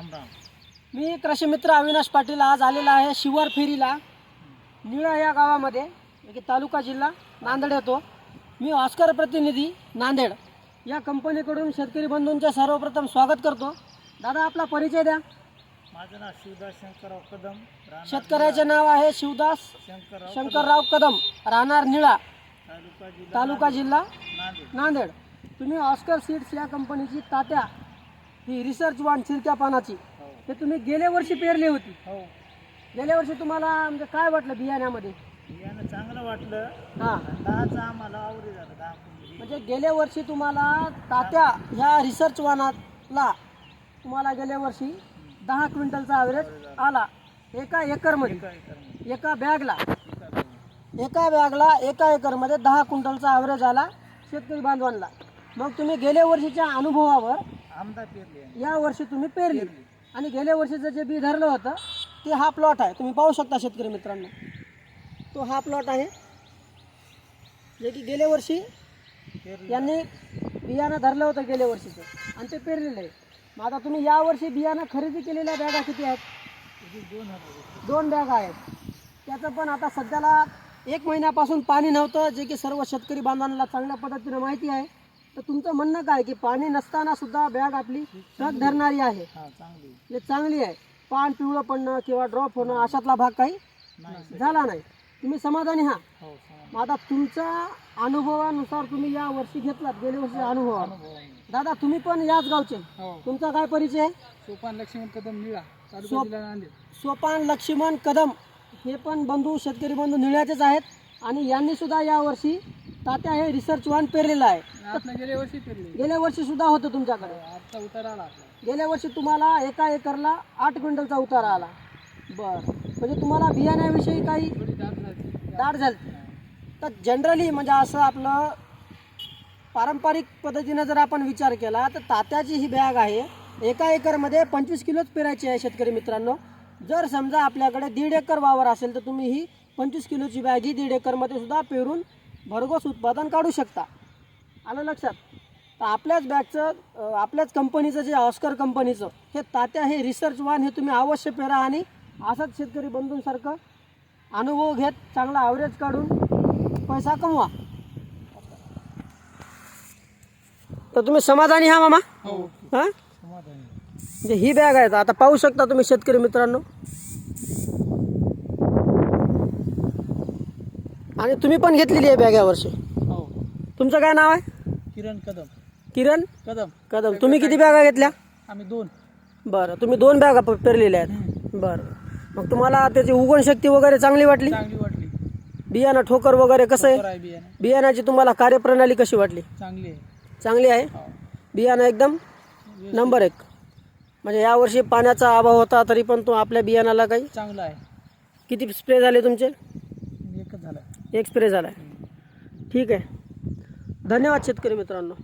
मी कृषी मित्र अविनाश पाटील आज आलेला आहे शिवार फेरीला. निळा या गावामध्ये की तालुका जिल्हा नांदेड येतो. मी ऑस्कर प्रतिनिधी नांदेड. या कंपनीकडून शेतकरी बंधूंचे सर्वप्रथम स्वागत करतो. दादा आपला परिचय द्या. माझं नाव शिवदास शंकरराव कदम शेतकऱ्याचे नाव आहे शिवदास शंकरराव शंकरराव कदम राहणार निळा. तालुका जिल्हा नांदेड. तुम्ही ऑस्कर सीड्स या कंपनीची तात्या. ही रिसर्च वाण चिरक्या पानाची. हो. हे तुम्ही गेल्या वर्षी पेरली होती. हो. गेल्या वर्षी तुम्हाला म्हणजे काय वाटलं बियाण्यामध्ये? बियाणं चांगलं वाटलं. हां. दहाचं आम्हाला आवडी झालं दहा कुंडी. म्हणजे गेल्या वर्षी तुम्हाला तात्या ह्या रिसर्च वानातला तुम्हाला गेल्या वर्षी दहा क्विंटलचा ॲव्हरेज आला. एका एकरमध्ये. एका बॅगला. एका बॅगला एका एकरमध्ये दहा क्विंटलचा ॲव्हरेज आला शेतकरी बांधवांना. मग तुम्ही गेल्या वर्षीच्या अनुभवावर आमदा पेरली आहे. या वर्षी तुम्ही पेरली. आणि गेल्या वर्षीचं जे बी धरलं होतं ते हा प्लॉट आहे. तुम्ही पाहू शकता शेतकरी मित्रांनो. तो हा प्लॉट आहे. जे की गेल्या वर्षी पेरली यांनी बियाणं धरलं होतं गेल्या वर्षीचं. आणि ते पेरलेलं आहे. मग आता तुम्ही यावर्षी बियाणं खरेदी केलेल्या बॅगा किती आहेत? दोन हजार रुपये. दोन बॅग आहेत. त्याचं पण आता सध्याला एक महिन्यापासून पाणी नव्हतं जे की सर्व शेतकरी बांधवांना चांगल्या पद्धतीनं माहिती आहे. तर तुमचं म्हणणं काय की पाणी नसताना सुद्धा बॅग आपली ट्रक धरणारी आहे? हा चांगली म्हणजे चांगली आहे. पान पिवळं पडणं किंवा ड्रॉप होणं अशातला भाग काही झाला नाही. तुम्ही समाधानी हा? हो. मग आता तुमच्या अनुभवानुसार तुम्ही या वर्षी घेतलात गेल्या वर्षी अनुभव. दादा तुम्ही पण याच गावचे. हो. तुमचा काय परिचय? सोपान लक्ष्मण कदम निळा सोपान लक्ष्मण कदम. हे पण बंधू शेतकरी बंधू निळ्याचेच आहेत. आणि यांनी सुद्धा यावर्षी तात्या हे रिसर्च वाहन पेरलेलं आहे. गेल्या वर्षी पेरली गेल्या वर्षी सुद्धा होतं तुमच्याकडे. आता उतारा आला आपला. गेल्या वर्षी तुम्हाला एका एकरला आठ क्विंटलचा उतारा आला. बरं. म्हणजे तुम्हाला बियाण्याविषयी काही थोडी दाट झाली. दाट झाली. तर जनरली म्हणजे असं आपलं पारंपरिक पद्धतीनं जर आपण विचार केला तर तात्याची ही बॅग आहे. एका एकरमध्ये पंचवीस किलोच पेरायची आहे शेतकरी मित्रांनो. जर समजा आपल्याकडे दीड एकर वावर असेल तर तुम्ही ही पंचवीस किलोची बॅग ही दीड एकरमध्ये सुद्धा पेरून भरघोस उत्पादन काढू शकता. आलं लक्षात? तर आपल्याच बॅगचं आपल्याच कंपनीचं जे ऑस्कर कंपनीचं हे तात्या हे रिसर्च वान हे तुम्ही अवश्य पेरा आणि असंच शेतकरी बंधूंसारखं अनुभव घेत चांगला ॲव्हरेज काढून पैसा कमवा. तर तुम्ही समाधानी हा मामा? हो. हां? म्हणजे ही बॅग आहे आता पाहू शकता तुम्ही शेतकरी मित्रांनो. आणि तुम्ही पण घेतलेली आहे बॅग यावर्षी हो. तुमचं काय नाव आहे? किरण कदम. किरण? कदम. कदम. तुम्ही किती बॅगा घेतल्या? आम्ही दोन. बरं तुम्ही दोन बॅगा प- पेरलेल्या आहेत. बरं. मग तुम्हाला त्याची उगवण शक्ती वगैरे चांगली वाटली? चांगली वाटली. बियाणं ठोकर वगैरे कसं आहे? आहे बियाणं. बियाण्याची तुम्हाला कार्यप्रणाली कशी वाटली? चांगली आहे. चांगली आहे? हो. बियाणं एकदम नंबर एक. म्हणजे यावर्षी पाण्याचा अभाव होता तरी पण तो आपल्या बियाणाला काही चांगलं आहे. किती स्प्रे झाले तुमचे? एकच झालं. एक्सप्रे झाला आहे ठीक आहे. धन्यवाद शेतकरी मित्रांनो.